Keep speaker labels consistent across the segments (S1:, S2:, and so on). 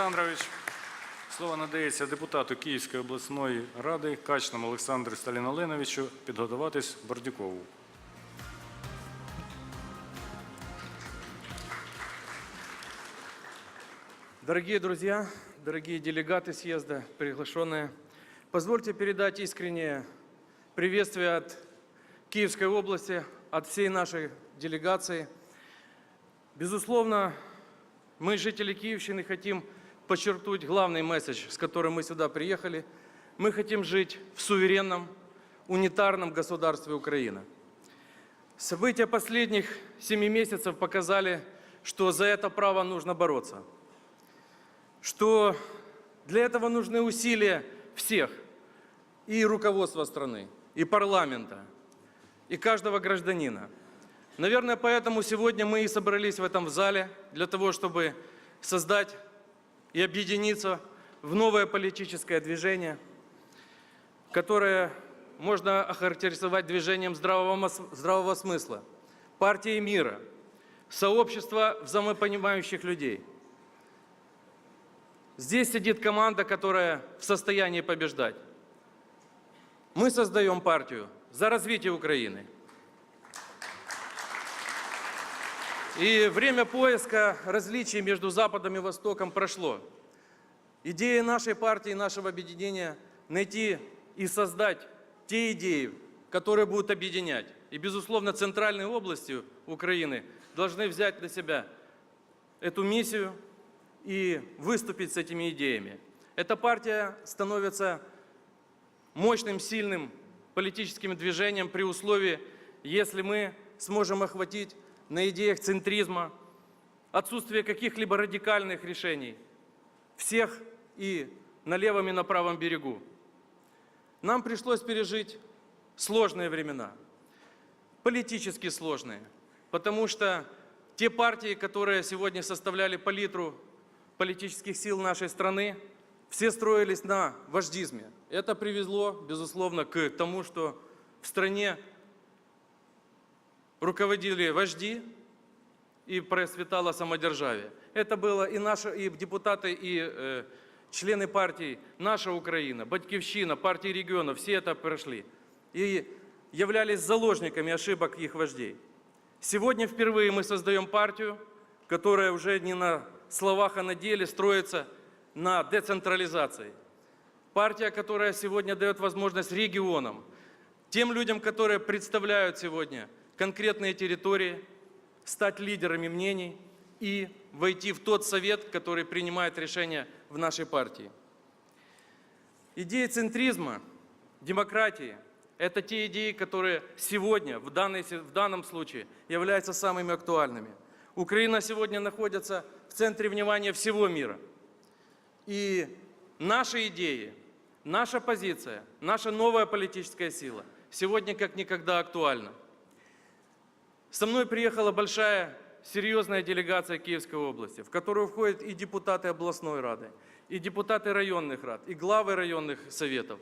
S1: Олександрович. Слово надається депутату Київської обласної ради Качному Олександру Сталіноленовичу підготуватись Бордюкову.
S2: Дорогие друзья, дорогие делегаты съезда, приглашенные, позвольте передать искреннее приветствие от Киевской области, от всей нашей делегации. Безусловно, мы, жители Киевщины, хотим подчеркнуть главный месседж, с которым мы сюда приехали. Мы хотим жить в суверенном, унитарном государстве Украина. События последних семи месяцев показали, что за это право нужно бороться что для этого нужны усилия всех, и руководства страны, и парламента, и каждого гражданина. Наверное, поэтому сегодня мы и собрались в этом зале, для того, чтобы создать и объединиться в новое политическое движение, которое можно охарактеризовать движением здравого, здравого смысла, партией мира, сообщества взаимопонимающих людей – Здесь сидит команда, которая в состоянии побеждать. Мы создаем партию за развитие Украины. И время поиска различий между Западом и Востоком прошло. Идея нашей партии, нашего объединения – найти и создать те идеи, которые будут объединять. И, безусловно, центральной областью Украины должны взять на себя эту миссию и выступить с этими идеями. Эта партия становится мощным, сильным политическим движением при условии, если мы сможем охватить на идеях центризма, отсутствие каких-либо радикальных решений всех и на левом и на правом берегу. Нам пришлось пережить сложные времена, политически сложные, потому что те партии, которые сегодня составляли палитру политических сил нашей страны, все строились на вождизме. Это привело, безусловно, к тому, что в стране руководили вожди и процветало самодержавие. Это было и наши и депутаты, и э, члены партий «Наша Украина», «Батькивщина», партии регионов, все это прошли. И являлись заложниками ошибок их вождей. Сегодня впервые мы создаем партию, которая уже не на словах, а на деле строится на децентрализации. Партия, которая сегодня дает возможность регионам, тем людям, которые представляют сегодня конкретные территории, стать лидерами мнений и войти в тот совет, который принимает решения в нашей партии. Идеи центризма, демократии – это те идеи, которые сегодня, в, данной, в данном случае, являются самыми актуальными. Украина сегодня находится в центре внимания всего мира. И наши идеи, наша позиция, наша новая политическая сила сегодня как никогда актуальна. Со мной приехала большая, серьезная делегация Киевской области, в которую входят и депутаты областной рады, и депутаты районных рад, и главы районных советов.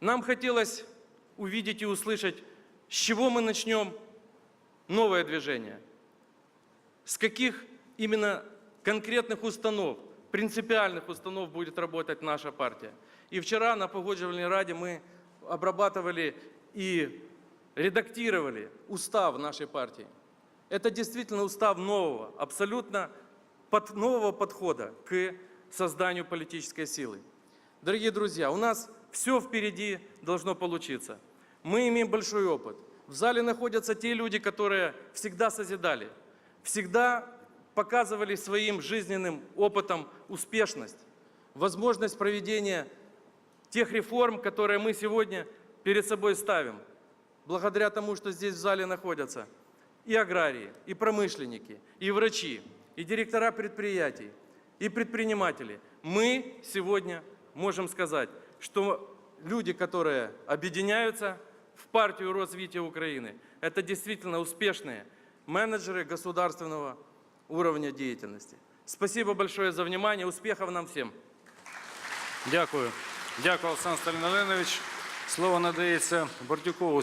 S2: Нам хотелось увидеть и услышать, с чего мы начнем новое движение, с каких именно конкретных установ, принципиальных установ будет работать наша партия. И вчера на погодживальной раде мы обрабатывали и редактировали устав нашей партии. Это действительно устав нового, абсолютно под, нового подхода к созданию политической силы. Дорогие друзья, у нас все впереди должно получиться. Мы имеем большой опыт. В зале находятся те люди, которые всегда созидали, всегда показывали своим жизненным опытом успешность, возможность проведения тех реформ, которые мы сегодня перед собой ставим, благодаря тому, что здесь в зале находятся и аграрии, и промышленники, и врачи, и директора предприятий, и предприниматели. Мы сегодня можем сказать, что люди, которые объединяются в партию развития Украины, это действительно успешные менеджеры государственного уровня деятельности. Спасибо большое за внимание, успехов нам всем!
S1: Дякую. Дякую, Олександр Сталіноленович. Слово надається Бордюкову